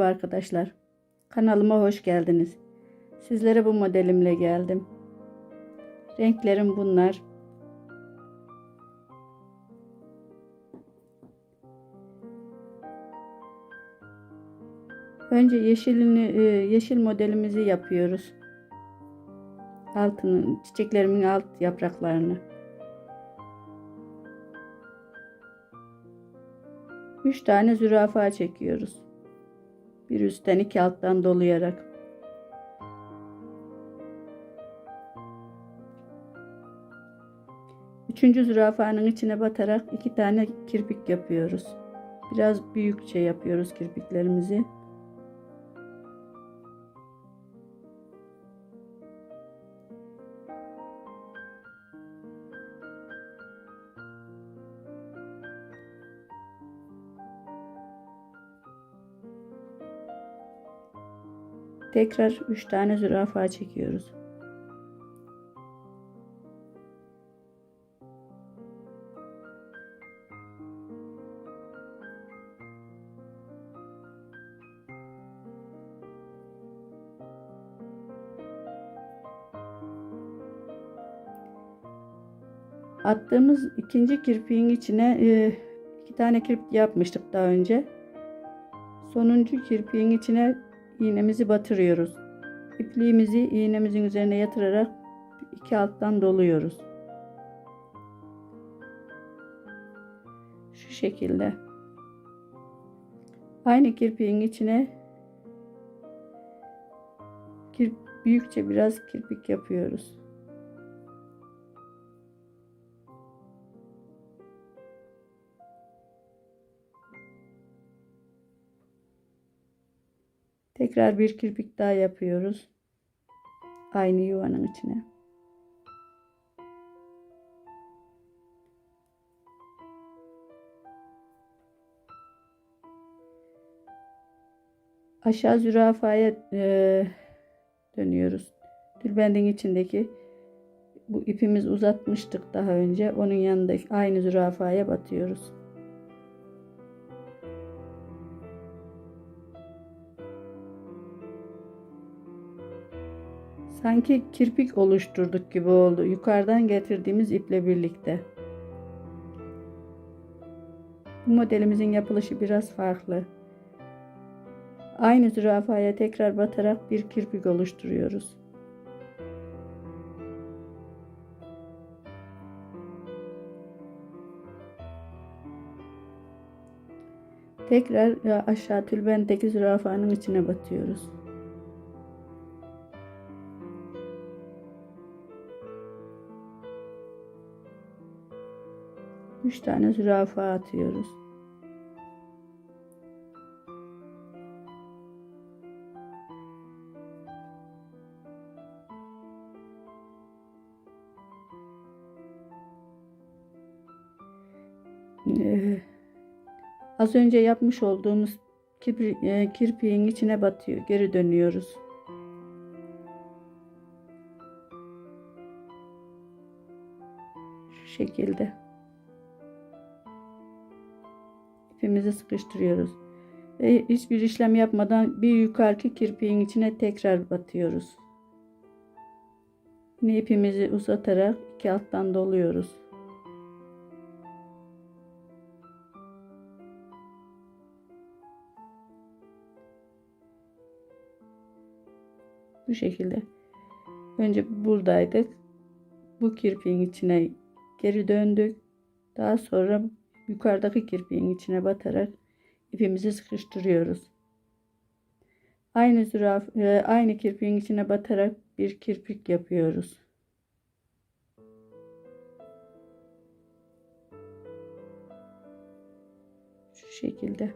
Merhaba arkadaşlar. Kanalıma hoş geldiniz. Sizlere bu modelimle geldim. Renklerim bunlar. Önce yeşilini e, yeşil modelimizi yapıyoruz. Altını, çiçeklerimin alt yapraklarını. Üç tane zürafa çekiyoruz. Bir üstten iki alttan dolayarak. Üçüncü zürafanın içine batarak iki tane kirpik yapıyoruz. Biraz büyükçe yapıyoruz kirpiklerimizi. Tekrar 3 tane zürafa çekiyoruz. Attığımız ikinci kirpiğin içine e, iki tane kirpik yapmıştık daha önce. Sonuncu kirpiğin içine iğnemizi batırıyoruz. İpliğimizi iğnemizin üzerine yatırarak iki alttan doluyoruz. Şu şekilde. Aynı kirpiğin içine kirp, büyükçe biraz kirpik yapıyoruz. Tekrar bir kirpik daha yapıyoruz. Aynı yuvanın içine. Aşağı zürafaya e, dönüyoruz. Tülbendin içindeki bu ipimiz uzatmıştık daha önce. Onun yanındaki aynı zürafaya batıyoruz. Sanki kirpik oluşturduk gibi oldu. Yukarıdan getirdiğimiz iple birlikte. Bu modelimizin yapılışı biraz farklı. Aynı zürafaya tekrar batarak bir kirpik oluşturuyoruz. Tekrar aşağı tülbentteki zürafanın içine batıyoruz. Üç tane zürafa atıyoruz. Ee, az önce yapmış olduğumuz e, kirpiğin içine batıyor. Geri dönüyoruz. Şu şekilde. İpimizi sıkıştırıyoruz. Ve hiçbir işlem yapmadan bir yukarıki kirpiğin içine tekrar batıyoruz. Yine ipimizi uzatarak iki alttan doluyoruz. Bu şekilde. Önce buradaydık. Bu kirpiğin içine geri döndük. Daha sonra yukarıdaki kirpiğin içine batarak ipimizi sıkıştırıyoruz. Aynı züraf e, aynı kirpiğin içine batarak bir kirpik yapıyoruz. Şu şekilde.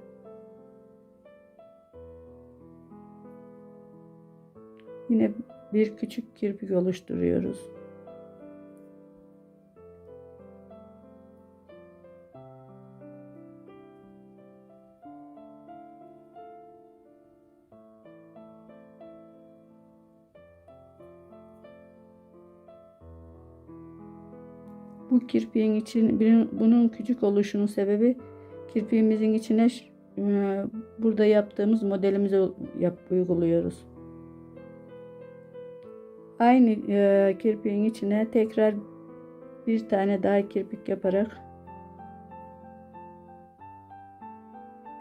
Yine bir küçük kirpik oluşturuyoruz. Bu kirpiğin için bunun küçük oluşunun sebebi kirpiğimizin içine e, burada yaptığımız modelimize yap, uyguluyoruz. Aynı e, kirpiğin içine tekrar bir tane daha kirpik yaparak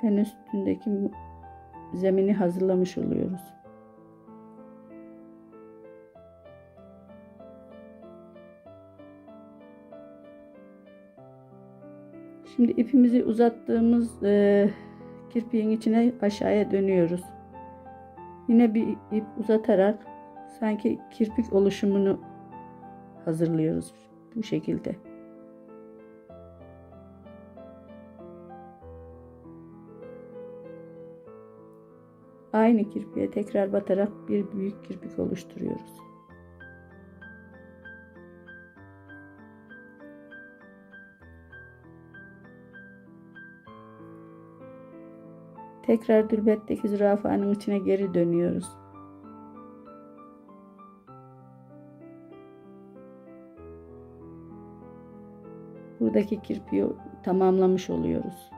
en üstündeki zemini hazırlamış oluyoruz. Şimdi ipimizi uzattığımız e, kirpiğin içine aşağıya dönüyoruz. Yine bir ip uzatarak sanki kirpik oluşumunu hazırlıyoruz bu şekilde. Aynı kirpiğe tekrar batarak bir büyük kirpik oluşturuyoruz. Tekrar dülbetteki zürafanın içine geri dönüyoruz. Buradaki kirpiği tamamlamış oluyoruz.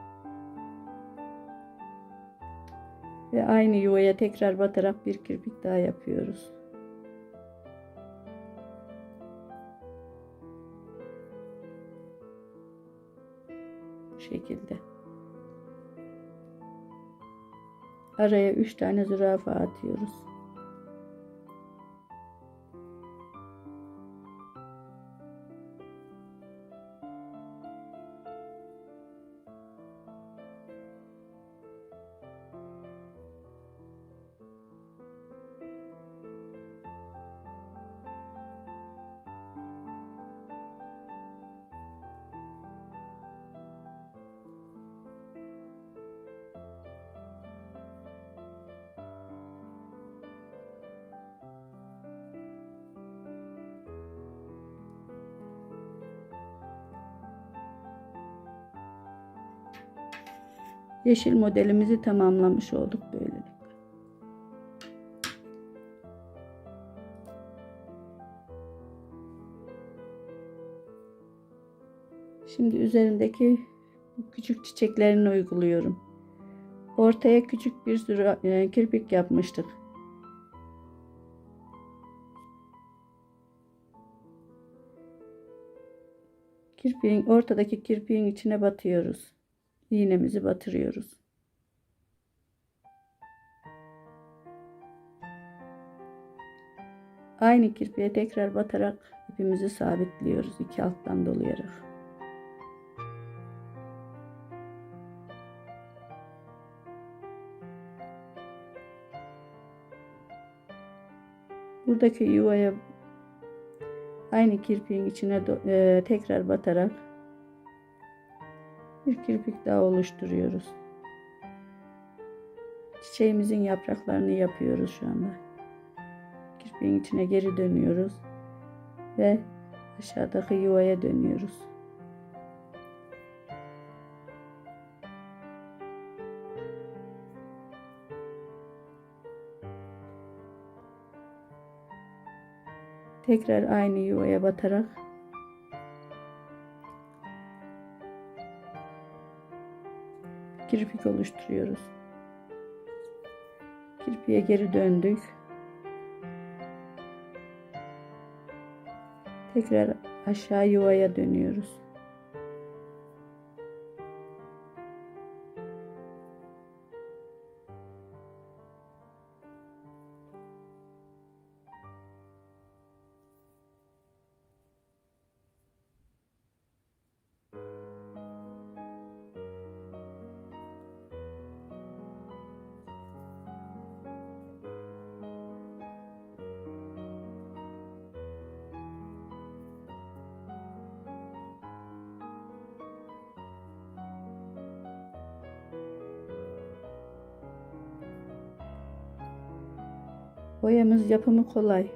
Ve aynı yuvaya tekrar batarak bir kirpik daha yapıyoruz. Bu şekilde. Araya 3 tane zürafa atıyoruz. Yeşil modelimizi tamamlamış olduk böylelikle. Şimdi üzerindeki küçük çiçeklerini uyguluyorum. Ortaya küçük bir sürü e, kirpik yapmıştık. Kirpiğin ortadaki kirpiğin içine batıyoruz. İğnemizi batırıyoruz. Aynı kirpiğe tekrar batarak ipimizi sabitliyoruz iki alttan dolayarak. Buradaki yuvaya aynı kirpiğin içine e, tekrar batarak bir kirpik daha oluşturuyoruz. Çiçeğimizin yapraklarını yapıyoruz şu anda. Kirpiğin içine geri dönüyoruz ve aşağıdaki yuvaya dönüyoruz. Tekrar aynı yuvaya batarak kirpik oluşturuyoruz. Kirpiğe geri döndük. Tekrar aşağı yuvaya dönüyoruz. Boyamız yapımı kolay.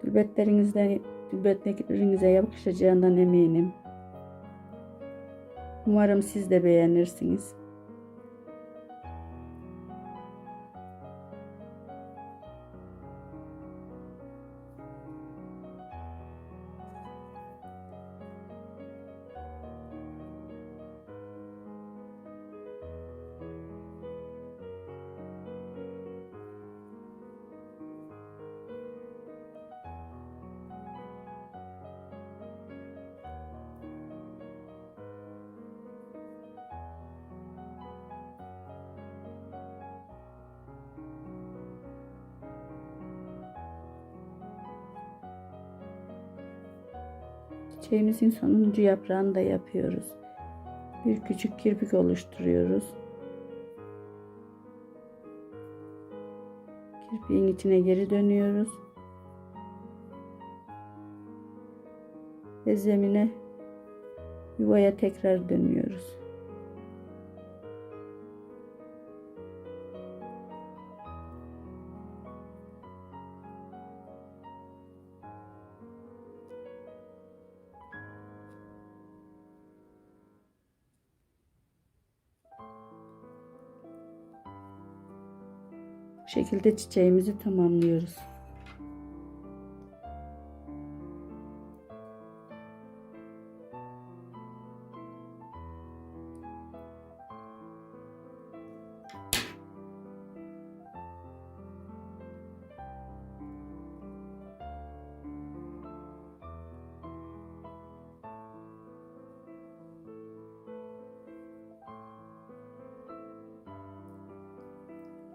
Tülbetlerinizden, tülbetlerinize yakışacağından eminim. Umarım siz de beğenirsiniz. Çiçeğimizin sonuncu yaprağını da yapıyoruz. Bir küçük kirpik oluşturuyoruz. Kirpiğin içine geri dönüyoruz. Ve zemine yuvaya tekrar dönüyoruz. Şekilde çiçeğimizi tamamlıyoruz.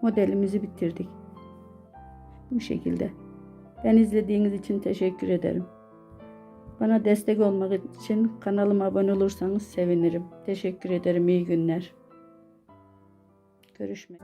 Modelimizi bitirdik. Bu şekilde. Ben izlediğiniz için teşekkür ederim. Bana destek olmak için kanalıma abone olursanız sevinirim. Teşekkür ederim. İyi günler. Görüşmek